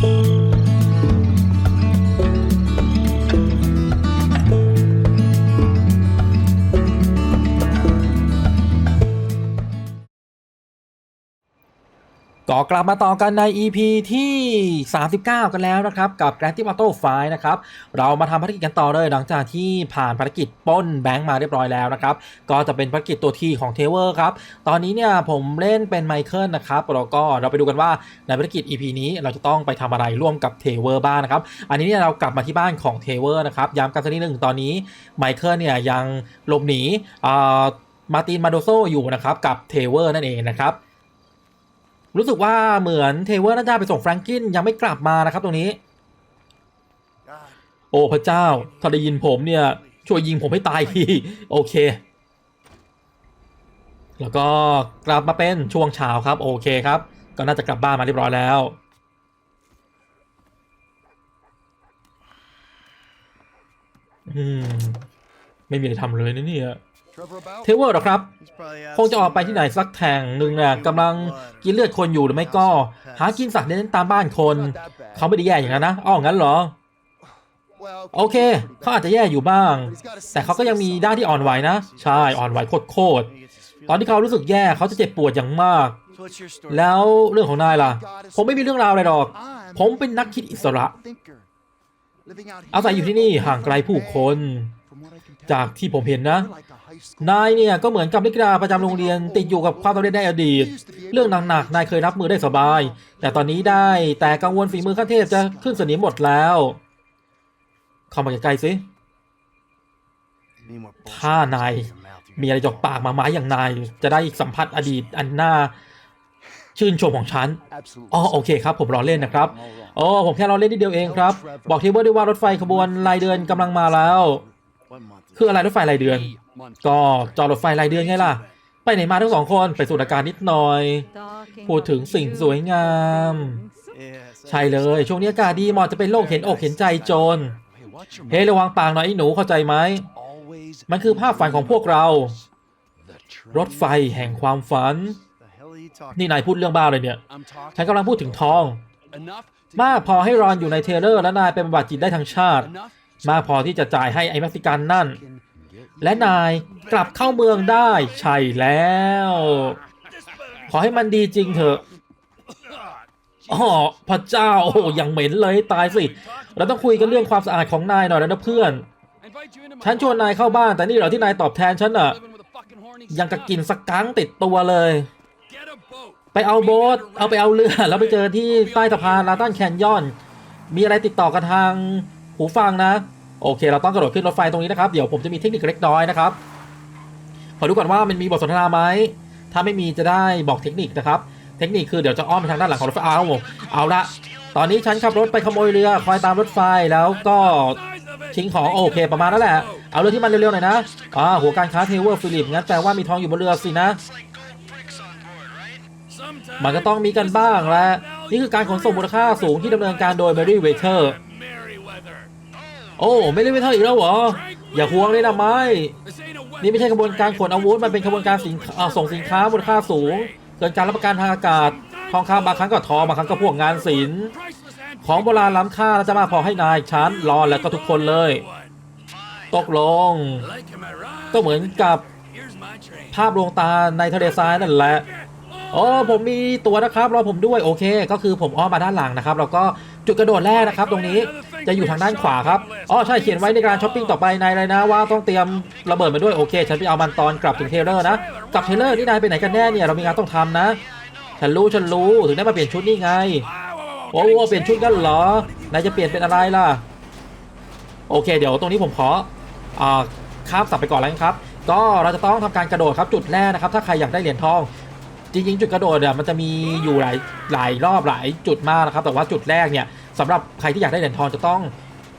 Thank you. ก็กลับมาต่อกันใน EP ที่ 39 กันแล้วนะครับ กับ Grand Theft Auto 5นะครับ เรามาทำภารกิจกันต่อเลย หลังจากที่ผ่านภารกิจป้นแบงค์มาเรียบร้อยแล้วนะครับ ก็จะเป็นภารกิจตัวที่ของเทเวอร์ครับ ตอนนี้เนี่ยผมเล่นเป็นไมเคิลนะครับแล้วก็เราไปดูกันว่าในภารกิจ EP นี้เราจะต้องไปทำอะไรร่วมกับเทเวอร์บ้างนะครับ อันนี้เนี่ยเรากลับมาที่บ้านของเทเวอร์นะครับ ย้ำกันสักนิดหนึ่งตอนนี้ไมเคิลเนี่ยยังหลบหนีอ่ามาตินมาโดโซอยู่นะครับกับเทเวอร์นั่นเองนะครับ รู้สึกว่าเหมือนเทเวอร์น่าจะไปส่งแฟรงกินยังไม่กลับมานะครับ ตรงนี้ โอ้พระเจ้า ถ้าได้ยินผมเนี่ย ช่วยยิงผมให้ตายทีโอเค แล้วก็กลับมาเป็นช่วงเช้าครับ โอเคครับ ก็น่าจะกลับบ้านมาเรียบร้อยแล้วอืมไม่มีอะไรทำเลยนะเนี่ย เทเวอร์หรอครับ คงจะออกไปที่ไหนสักแห่งหนึ่งน่ะกำลังกินเลือดคนอยู่หรือไม่ก็ หากินสัตว์เล่นๆตามบ้านคน เขาไม่ได้แย่อย่างนั้นนะอ้องั้นเหรอ โอเค เขาอาจจะแย่อยู่บ้าง แต่เขาก็ยังมีด้านที่อ่อนไหวนะ ใช่ อ่อนไหวโคตรๆตอนที่เขารู้สึกแย่เขาจะเจ็บปวดอย่างมาก แล้วเรื่องของนายล่ะ ผมไม่มีเรื่องราวอะไรหรอก ผมเป็นนักคิดอิสระ อาศัยอยู่ที่นี่ห่างไกลผู้คน จากที่ผมเห็นนะ นายเนี่ยก็เหมือนกับนักกีฬาประจำโรงเรียนติดอยู่กับความสำเร็จในอดีต เรื่องหนักๆนายเคยรับมือได้สบาย แต่ตอนนี้ได้แต่กังวลฝีมือขั้นเทพจะขึ้นสนิมหมดแล้ว เข้ามาใกล้ๆสิถ้านายมีอะไรจอกปากมาไม้อย่างนาย จะได้สัมผัสอดีตอันน่าชื่นชมของฉัน อ๋อโอเคครับ ผมรอเล่นนะครับโอ้ผมแค่รอเล่นนิดเดียวเองครับ บอกเทเบิลด้วยว่ารถไฟขบวนรายเดือนกำลังมาแล้ว คืออะไรรถไฟรายเดือน ก็จอดรถไฟรายเดือนไงล่ะ ไปไหนมาทั้งสองคนไปสูดอากาศนิดหน่อย พูดถึงสิ่งสวยงาม ใช่เลย ช่วงนี้อากาศดีเหมาะจะเป็นโรคเห็นอกเห็นใจโจรเฮ้ระวังปากหน่อยไอ้หนูเข้าใจไหมมันคือภาพฝันของพวกเรา รถไฟแห่งความฝัน นี่นายพูดเรื่องบ้าเลยเนี่ย ฉันกำลังพูดถึงทอง มากพอให้รอนอยู่ในเทเลอร์และนายเป็นบำบัดจิตได้ทั้งชาติ มากพอที่จะจ่ายให้ไอ้เม็กซิกันนั่น และนายกลับเข้าเมืองได้ใช่แล้ว ขอให้มันดีจริงเถอะอ๋อพระเจ้าโอ้ยังเหม็นเลยตายสิ เราต้องคุยกันเรื่องความสะอาดของนายหน่อยแล้วนะเพื่อน ฉันชวนนายเข้าบ้านแต่นี่เหรอที่นายตอบแทนฉันอะยังกะกินสกังติดตัวเลย ไปเอาโบ๊ทเอาไปเอาเรือแล้วไปเจอที่ใต้สะพานลาตันแคนยอน มีอะไรติดต่อกันทาง หูฟังนะโอเค เราต้องกระโดดขึ้นรถไฟตรงนี้นะครับเดี๋ยวผมจะมีเทคนิคเล็กน้อยนะครับขอดูก่อนว่ามันมีบทสนทนาไหมถ้าไม่มีจะได้บอกเทคนิคนะครับ เทคนิคคือเดี๋ยวจะอ้อมไปทางด้านหลังของรถไฟเอาเอาละตอนนี้ฉันขับรถไปขโมยเรือคอยตามรถไฟแล้วก็ชิงของโอเคประมาณนั้นแหละ เอาเรือที่มันเร็วๆหน่อยนะอ่าหัวการค้าเทเวอร์ฟิลิปงั้นแปลว่ามีทองอยู่บนเรือสินะ มันก็ต้องมีกันบ้างแหละนี่คือการขนส่งมูลค่าสูงที่ดำเนินการโดย Mary Waiter โอ้ไม่ได้ไม่เท่าอีกแล้วเหรอ อย่าห่วงเลยนะไม่นี่ไม่ใช่กระบวนการขนอาวุธมันเป็นกระบวนการสินอ่าส่งสินค้ามูลค่าสูง เกินการรับประกันทางอากาศ ทองคำบางครั้งก็ทองบางครั้งก็พวกงานศิลป์ของโบราณล้ำค่าแล้วจะมาพอให้นายฉันรอนแล้วก็ทุกคนเลย ตกลง ก็เหมือนกับภาพลวงตาในทะเลทรายนั่นแหละ โอ้ผมมีตัวนะครับรอผมด้วยโอเค ก็คือผมอ้อมมาด้านหลังนะครับแล้วก็จุดกระโดดแรกนะครับ ตรงนี้จะอยู่ทางด้านขวาครับอ๋อใช่เขียนไว้ในการช้อปปิ้งต่อไปในอะไรนะว่าต้องเตรียมระเบิดมาด้วยโอเค ฉันไปเอามันตอนกลับถึงเทเลอร์นะกลับเทเลอร์นี่นายไปไหนกันแน่เนี่ยเรามีงานต้องทำนะ ฉันรู้ฉันรู้ถึงได้มาเปลี่ยนชุดนี่ไงโอ้โหเปลี่ยนชุดกันเหรอนายจะเปลี่ยนเป็นอะไรล่ะ โอเค เดี๋ยวตรงนี้ผมขออ่าข้ามสับไปก่อนแล้วครับ ก็เราจะต้องทำการกระโดดครับจุดแรกนะครับ ถ้าใครอยากได้เหรียญทอง จริงๆ จุดกระโดดเนี่ยมันจะมีอยู่หลายหลายรอบหลายจุดมากนะครับ แต่ว่าจุดแรกเนี่ยสำหรับใครที่อยากได้เหรียญทองจะต้อง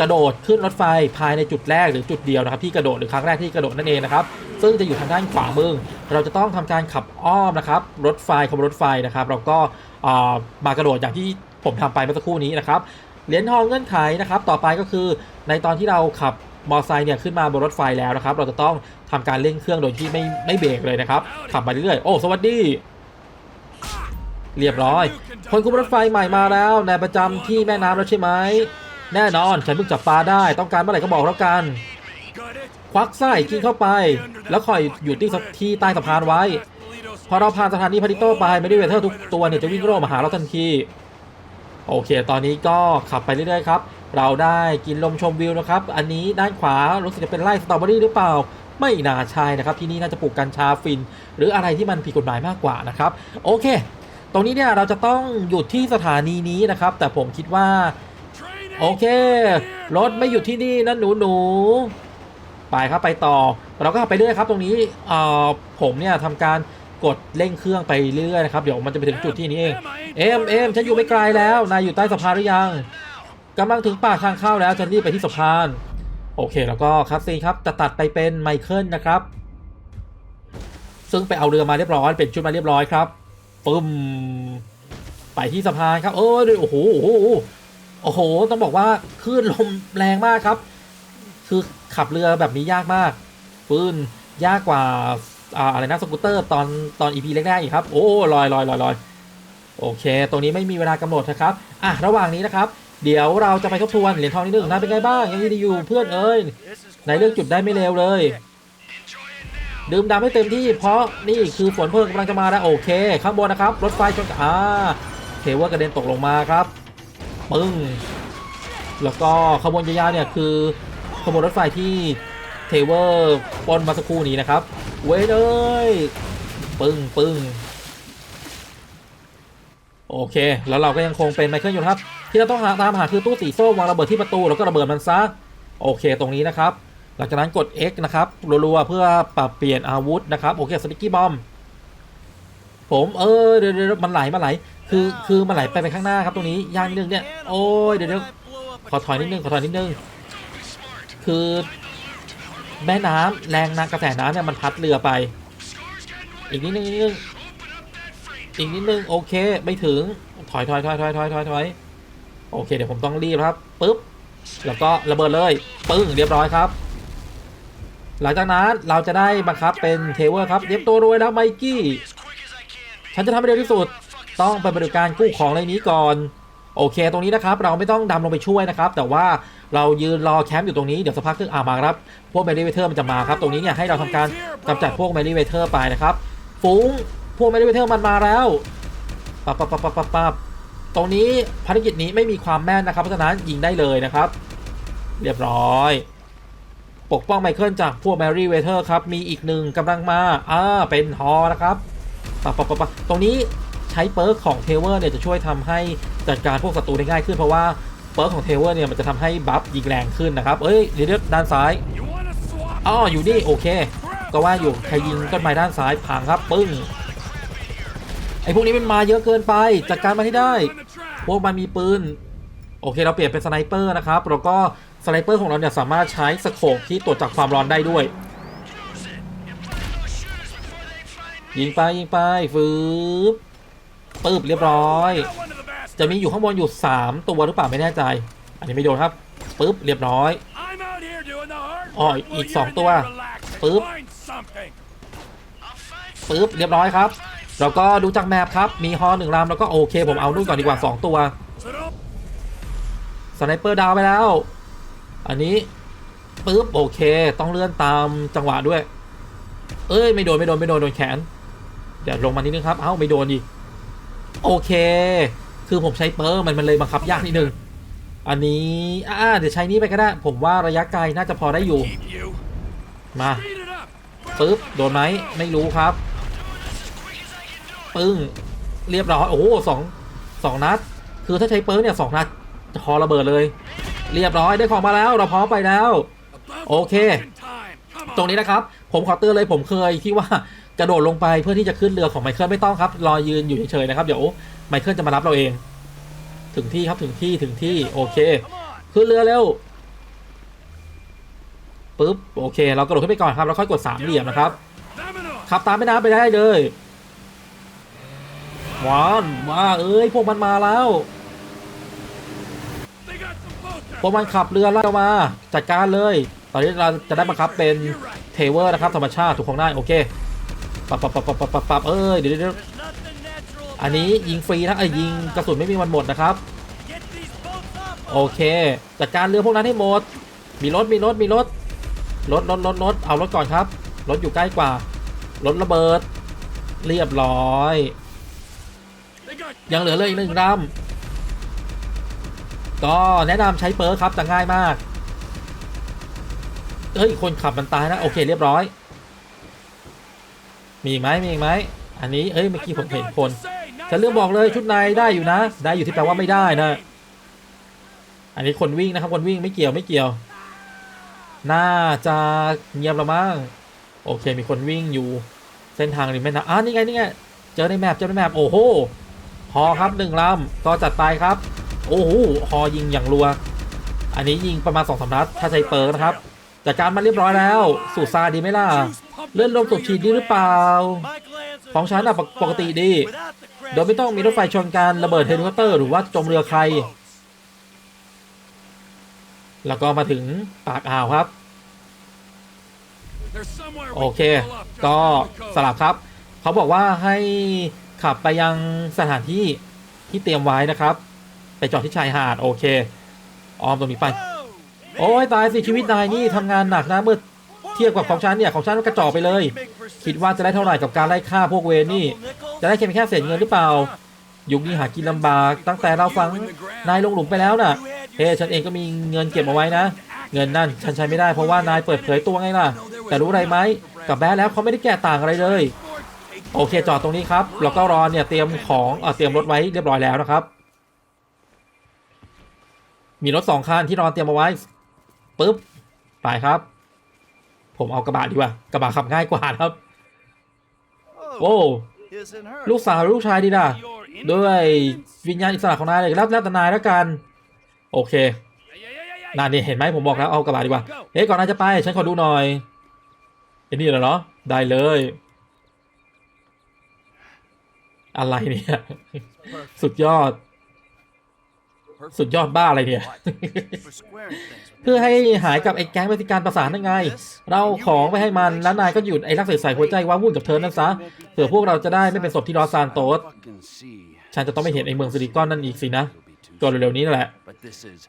กระโดดขึ้นรถไฟภายในจุดแรกหรือจุดเดียวนะครับที่กระโดดหรือครั้งแรกที่กระโดดนั่นเองนะครับซึ่งจะอยู่ทางด้านขวามือเราจะต้องทำการขับอ้อมนะครับรถไฟขบวนรถไฟนะครับแล้วก็มากระโดดอย่างที่ผมทำไปเมื่อสักครู่นี้นะครับเหรียญทองเงื่อนไขนะครับต่อไปก็คือในตอนที่เราขับมอไซค์เนี่ยขึ้นมาบนรถไฟแล้วนะครับ เราจะต้องทำการเร่งเครื่องโดยที่ไม่ไม่เบรกเลยนะครับขับมาเรื่อยๆโอ้สวัสดี เรียบร้อย คนคุมรถไฟใหม่มาแล้วนายประจำที่แม่น้ำแล้วใช่ไหม แน่นอนฉันเพิ่งจับปลาได้ ต้องการเมื่อไหร่ก็บอกแล้วกัน ควักไส้กินเข้าไป แล้วคอยอยู่ที่ที่ใต้สะพานไว้ พอเราผ่านสถานีพาริโต้ไปไม่ได้เวเทอร์ทุกตัวเนี่ยจะวิ่งโร่มาหาเราทันที โอเค ตอนนี้ก็ขับไปเรื่อยๆครับ เราได้กินลมชมวิวนะครับ อันนี้ด้านขวารู้สึกจะเป็นไร่สตรอเบอรี่หรือเปล่าไม่น่าใช่นะครับที่นี่น่าจะปลูกกัญชาฟิน หรืออะไรที่มันผิดกฎหมายมากกว่านะครับ โอเค ตรงนี้เนี่ยเราจะต้องหยุดที่สถานีนี้นะครับ แต่ผมคิดว่า โอเค รถไม่หยุดที่นี่นะหนูหนูๆไปครับไปต่อ เราก็ขับไปเรื่อยครับ ตรงนี้เอ่อผมเนี่ยทำการกดเร่งเครื่องไปเรื่อยนะครับ เดี๋ยวมันจะไปถึงจุดที่นี้เอง เอ็มเอ็มฉันอยู่ไม่ไกลแล้ว นายอยู่ใต้สะพานหรือยังกำลังถึงปากทางเข้าแล้วฉันรีบไปที่สะพาน โอเค แล้วก็คัสซีนครับจะตัดไปเป็นไมเคิลนะครับ ซึ่งไปเอาเรือมาเรียบร้อยเป็นชุดมาเรียบร้อยครับ ปึ้มไปที่สะพานครับโอ้ยโอ้โหโอ้โหโอ้โห ต้องบอกว่าคลื่นลมแรงมากครับ คือขับเรือแบบนี้ยากมากปืนยากกว่าอะไรนะสกูตเตอร์ตอนตอนอีพีแรกๆอีกครับ โอ้ลอยลอยลอยลอยโอเค ตรงนี้ไม่มีเวลากำหนดนะครับ อะ ระหว่างนี้นะครับ เดี๋ยวเราจะไปทบทวนเหรียญทองนิดนึงนะเป็นไงบ้าง ยังดีอยู่เพื่อนเอ้ยในเรื่องจุดได้ไม่เร็วเลย ดื่มดำให้เต็มที่เพราะนี่คือฝนเพิ่งกำลังจะมาแล้วโอเค ข้างบนนะครับ รถไฟชนอ่าเทเวอร์กระเด็นตกลงมาครับปึ้งแล้วก็ขบวนยาวๆเนี่ยคือขบวนรถไฟที่เทเวอร์ปนมาสักครู่นี้นะครับ เว้ยเลยปึ้งปึ้งโอเค แล้วเราก็ยังคงเป็นไมเคิลอยู่ครับ ที่เราต้องหาตามหาคือตู้สีส้มวางระเบิดที่ประตูแล้วก็ระเบิดมันซะโอเคตรงนี้นะครับ หลังจากนั้นกด X นะครับรัวๆเพื่อปรับเปลี่ยนอาวุธนะครับ โอเคสติกกี้บอมผมเออเดี๋ยวเดี๋ยวมันไหลมันไหล คือคือมันไหลไปไปข้างหน้าครับตรงนี้ย่างนิดนึงเนี่ยโอ้ยเดี๋ยวเดี๋ยวขอถอยนิดนึงขอถอยนิดนึงคือแม่น้ำแรงน้ำกระแสน้ำเนี่ยมันพัดเรือไป อีกนิดนึงอีกนิดนึงอีกนิดนึงโอเคไม่ถึงถอยถอยถอยถอยถอยถอยถอยโอเคเดี๋ยวผมต้องรีบครับปุ๊บแล้วก็ระเบิดเลยปึ้งเรียบร้อยครับ หลังจากนั้นเราจะได้บังคับเป็นเทเวอร์ครับเตรียมตัวรวยแล้วไมกี้ ฉันจะทำให้เร็วที่สุด ต้องไปบริการกู้ของในนี้ก่อน โอเค ตรงนี้นะครับ เราไม่ต้องดำลงไปช่วยนะครับ แต่ว่าเรายืนรอแคมป์อยู่ตรงนี้ เดี๋ยวสักพักนึงอ่ามาครับ พวกเมลิเวเทอร์มันจะมาครับ ตรงนี้เนี่ยให้เราทำการกำจัดพวกเมลิเวเทอร์ไปนะครับฟุ้งพวกเมลิเวเทอร์มันมาแล้วปับปับปับปับปับปับตรงนี้ภารกิจนี้ไม่มีความแม่นนะครับ เพราะฉะนั้นยิงได้เลยนะครับ เรียบร้อย ปกป้องไมเคิลจากพวกแมรี่เวเทอร์ครับ มีอีกหนึ่งกำลังมาอ่าเป็นฮอนะครับปะปะปะปะตรงนี้ใช้เปิร์กของเทเวอร์เนี่ยจะช่วยทำให้จัดการพวกศัตรูได้ง่ายขึ้นเพราะว่าเปิร์กของเทเวอร์เนี่ยมันจะทำให้บัฟยิงแรงขึ้นนะครับ เอ้ยเดี๋ยวเดี๋ยวด้านซ้ายอ๋ออยู่นี่โอเค ก็ว่าอยู่ใครยิงต้นไม้ด้านซ้ายพังครับปึ้งไอพวกนี้มันมาเยอะเกินไปจัดการมันให้ได้ พวกมันมีปืน โอเคเราเปลี่ยนเป็นสไนเปอร์นะครับแล้วก็ สไนเปอร์ของเราเนี่ยสามารถใช้สโคปที่ตรวจจับความร้อนได้ด้วย ยิงไปยิงไปฟืบปึ๊บเรียบร้อย จะมีอยู่ข้างบนอยู่ 3 ตัวหรือเปล่าไม่แน่ใจ อันนี้ไม่โดนครับปึ๊บเรียบร้อยอ๋ออีกสองตัวปึ๊บปึ๊บเรียบร้อยครับแล้วก็ดูจากแมปครับ มีฮอหนึ่งลำแล้วก็โอเค ผมเอานู่นก่อนดีกว่า 2 ตัวสไนเปอร์ดาวไปแล้ว อันนี้ปึ๊บโอเค ต้องเลื่อนตามจังหวะด้วย เอ้ยไม่โดนไม่โดนไม่โดนโดนแขน เดี๋ยวลงมานิดนึงครับ เอ้าไม่โดนอีกโอเค คือผมใช้เปอร์มันมันเลยบังคับยากนิดนึง อันนี้อ่าเดี๋ยวใช้นี้ไปก็ได้ ผมว่าระยะไกลน่าจะพอได้อยู่ มาปึ๊บโดนไหมไม่รู้ครับ ปึ้งเรียบร้อยโอ้โหสองสองนัด คือถ้าใช้เปิร์เนี่ยสองนัดจะพอระเบิดเลย เรียบร้อยได้ของมาแล้วเราพร้อมไปแล้ว โอเค ตรงนี้นะครับ ผมขอเตือนเลยผมเคยที่ว่ากระโดดลงไปเพื่อที่จะขึ้นเรือของไมเคิลไม่ต้องครับ รอยืนอยู่เฉยๆนะครับ เดี๋ยวไมเคิลจะมารับเราเอง ถึงที่ครับถึงที่ถึงที่โอเค ขึ้นเรือเร็วปึ๊บโอเค เรากระโดดขึ้นไปก่อนครับแล้วค่อยกดสามเหลี่ยมนะครับขับตามแม่น้ำไปได้เลยว้านว้าเอ้ยพวกมันมาแล้ว พวกมันขับเรือไล่มาจัดการเลย ตอนนี้เราจะได้บังคับเป็นเทเวอร์นะครับธรรมชาติถูกของได้โอเคปับปับปับปับปับปับปับเอ้ยเดี๋ยวเดี๋ยวอันนี้ยิงฟรีนะเอ้ยิงกระสุนไม่มีวันหมดนะครับ โอเคจัดการเรือพวกนั้นให้หมด มีรถมีรถมีรถรถรถรถรถเอารถก่อนครับรถอยู่ใกล้กว่ารถระเบิด เรียบร้อย ยังเหลือเลยอีกหนึ่งลำ ก็แนะนำใช้เปิร์คครับจะง่ายมาก เฮ้ย คนขับมันตายนะ โอเคเรียบร้อย มีอีกไหมมีอีกไหม อันนี้เอ้ยเมื่อกี้ผมเห็นคน to say, nice ฉันเรื่องบอกเลยชุดในได้อยู่นะ ได้อยู่ที่แปลว่าไม่ได้นะ อันนี้คนวิ่งนะครับคนวิ่งไม่เกี่ยวไม่เกี่ยว น่าจะเงียบละมั้งโอเคมีคนวิ่งอยู่ เส้นทางริมแม่น้ำอ่านี่ไงนี่ไงเจอในแมปเจอในแมปโอ้โหฮอครับหนึ่งลำก็จัดไปครับ โอ้โหฮอยิงอย่างรัว อันนี้ยิงประมาณสองสามนัดถ้าใช้เปิร์นะครับจัดการมาเรียบร้อยแล้ว สูตรซาดีไหมล่ะ เลื่อนลมสูบฉีดดีหรือเปล่า ของฉันอะปกติดี โดยไม่ต้องมีรถไฟชนกันระเบิดเฮลิคอปเตอร์หรือว่าจมเรือใคร แล้วก็มาถึงปากอ่าวครับ โอเค ก็สลับครับ เขาบอกว่าให้ขับไปยังสถานที่ที่เตรียมไว้นะครับ ไปจอดที่ชายหาดโอเคออมตรงนี้ไป โอ้ยตายสิชีวิตนายนี่ทำงานหนักนะเมื่อเทียบกับของฉันเนี่ยของฉันมันกระจอกไปเลย คิดว่าจะได้เท่าไหร่กับการไล่ฆ่าพวกเวนี่ จะได้แค่เพียงแค่เศษเงินหรือเปล่า ยุคนี้หากินลำบาก ตั้งแต่เราฟังนายลงหลุมไปแล้วน่ะเฮ้ฉันเองก็มีเงินเก็บเอาไว้นะ เงินนั่นฉันใช้ไม่ได้เพราะว่านายเปิดเผยตัวไงล่ะ แต่รู้อะไรไหมกับแบ๊แล้วเขาไม่ได้แก้ต่างอะไรเลย โอเคจอดตรงนี้ครับแล้วก็รอเนี่ยเตรียมของเออเตรียมรถไว้เรียบร้อยแล้วนะครับ มีรถสองคันที่รอเตรียมเอาไว้ปุ๊บไปครับ ผมเอากระบะดีกว่ากระบะขับง่ายกว่าครับโอ้ลูกสาวหรือลูกชายดีนะด้วยวิญญาณอิสระของนายเลยรับแล้วแต่นายแล้วกัน โอเคนานนี่เห็นไหมผมบอกแล้วเอากระบะดีกว่าเฮ้ยก่อนนายจะไป ฉันขอดูหน่อยไอ้นี่เหรอได้เลย อะไรเนี่ย สุดยอด สุดยอดบ้าอะไรเนี่ย เพื่อให้หายกับไอ้แก๊งปฏิการประสานยังไง เราของไปให้มันแล้วนายก็หยุดไอ้รักใส่หัวใจว้าวุ่นกับเธอนั่นซะเผื่อพวกเราจะได้ไม่เป็นศพที่ลอสซานโตสฉันจะต้องไม่เห็นไอ้เมืองซิลิคอนนั่นอีกสินะก็เร็วๆนี้นั่นแหละ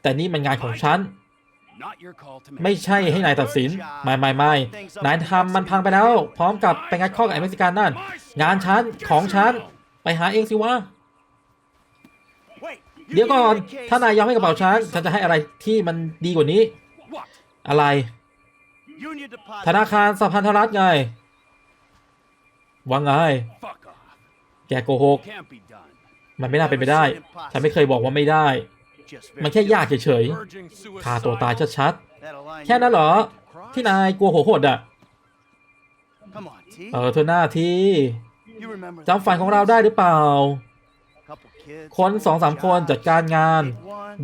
แต่นี่มันงานของฉัน ไม่ใช่ให้นายตัดสิน ไม่ไม่ไม่นายทำมันพังไปแล้ว พร้อมกับไปงัดข้อกับไอ้เม็กซิกันนั่น งานฉันของฉันไปหาเองสิวะ เดี๋ยวก่อน ถ้านายยอมให้กระเป๋าฉันฉันจะให้อะไรที่มันดีกว่านี้ อะไร ธนาคารสหพันธรัฐไง ว่าไง แกโกหก มันไม่น่าเป็นไปได้ ฉันไม่เคยบอกว่าไม่ได้ มันแค่ยากเฉยๆฆ่าตัวตายชัดๆ แค่นั้นเหรอ ที่นายกลัวหัวหดอะ เออเธอหน้าที่จำฝันของเราได้หรือเปล่า คนสองสามคนจัดการงาน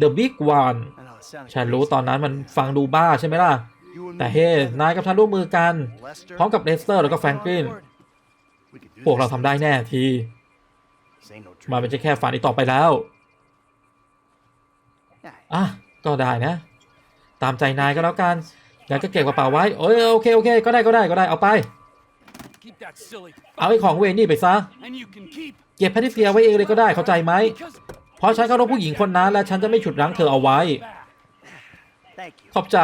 The Big One ฉันรู้ตอนนั้นมันฟังดูบ้าใช่ไหมล่ะ แต่เฮ้ นายกับฉันร่วมมือกัน พร้อมกับเลสเตอร์แล้วก็แฟรงกลิน พวกเราทำได้แน่ทีมันไม่ใช่แค่ฝันอีกต่อไปแล้ว อะ ก็ได้นะ ตามใจนายก็แล้วกันงั้นก็เก็บกระเป๋าไว้ โอ้ยโอเค โอเค ก็ได้ก็ได้ก็ได้เอาไป เอาไอ้ของเวรนี่ไปซะ เก็บแพทริเซียไว้เองเลยก็ได้เข้าใจไหม เพราะฉันเคารพผู้หญิงคนนั้นและฉันจะไม่ฉุดรั้งเธอเอาไว้ ขอบใจ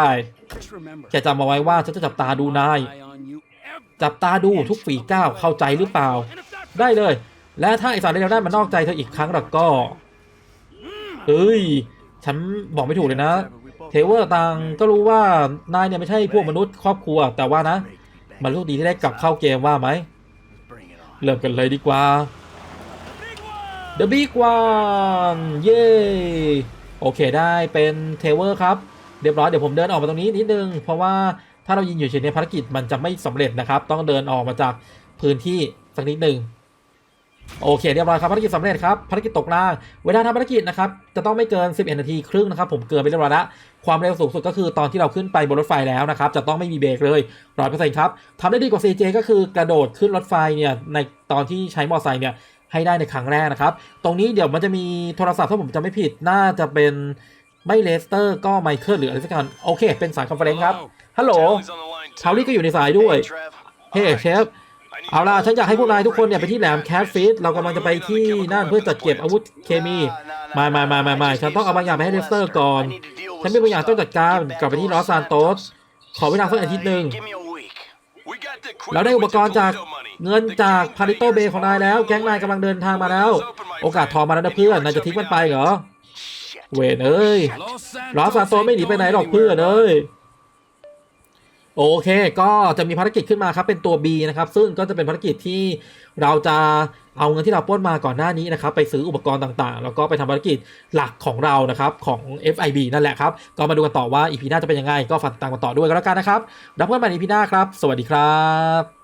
แกจำเอาไว้ว่าฉันจะจับตาดูนาย จับตาดูทุกฝีก้าวเข้าใจหรือเปล่า ได้เลย และถ้าไอสารเลวได้มันนอกใจเธออีกครั้งแล้วก็ เฮ้ย ฉันบอกไม่ถูกเลยนะ เทเวอร์ต่างก็รู้ว่านายเนี่ยไม่ใช่พวกมนุษย์ครอบครัวแต่ว่านะ มันลูกดีที่ได้กลับเข้าเกมว่าไหม เริ่มกันเลยดีกว่า The Big One เย้โอเคได้เป็นเทเวอร์ครับ เรียบร้อยเดี๋ยวผมเดินออกมาตรงนี้นิดนึง เพราะว่าถ้าเรายิงอยู่เฉยๆภารกิจมันจะไม่สำเร็จนะครับ ต้องเดินออกมาจากพื้นที่สักนิดหนึ่ง โอเคเรียบร้อยครับภารกิจสำเร็จครับภารกิจตกล่าง เวลาทำภารกิจนะครับจะต้องไม่เกิน 11 นาทีครึ่งนะครับผมเกินไปเรียบร้อยแล้วความเร็วสูงสุดก็คือตอนที่เราขึ้นไปบนรถไฟแล้วนะครับจะต้องไม่มีเบรกเลยร้อยเปอร์เซ็นต์ครับทำได้ดีกว่า CJ ก็คือกระโดดขึ้นรถไฟเนี่ยในตอนที่ใช้มอเตอร์ไซค์เนี่ยให้ได้ในครั้งแรกนะครับ ตรงนี้เดี๋ยวมันจะมีโทรศัพท์ถ้าผมจำไม่ผิดน่าจะเป็นไม่เลสเตอร์ก็ไมเคิลหรืออะไรสักอย่างโอเค เป็นสายคอนเฟอเรนซ์ครับฮัลโหลชาวลี่ก็อยู่ในสายด้วยเฮ้เชฟ เอาล่ะฉันอยากให้พวกนายทุกคนเนี่ยไปที่แหลมแคทฟิตเรากำลังจะไปที่นั่นเพื่อจัดเก็บอาวุธเคมีมามามามามาฉันต้องเอาบางอย่างไปให้เลสเตอร์ก่อน ฉันมีบางอย่างต้องจัดการกลับไปที่ลอสซานโตสขอเวลาสักอาทิตย์หนึ่งเราได้อุปกรณ์จากเงินจากพาริโตเบของนายแล้ว แก๊งนายกำลังเดินทางมาแล้ว โอกาสทองมาแล้วนะเพื่อนนายจะทิ้งมันไปเหรอเวนเอ้ยลอสซานโตสไม่หนีไปไหนหรอกเพื่อนเอ้ย โอเค ก็จะมีภารกิจขึ้นมาครับ เป็นตัว B นะครับ ซึ่งก็จะเป็นภารกิจที่เราจะเอาเงินที่เราปล้นมาก่อนหน้านี้นะครับ ไปซื้ออุปกรณ์ต่างๆ แล้วก็ไปทำภารกิจหลักของเรานะครับของ FIB นั่นแหละครับ ก็มาดูกันต่อว่า EP หน้าจะเป็นยังไง ก็ฝากติดตามกันต่อด้วยก็แล้วกันนะครับ รับเพื่อนใหม่ EP หน้าครับ สวัสดีครับ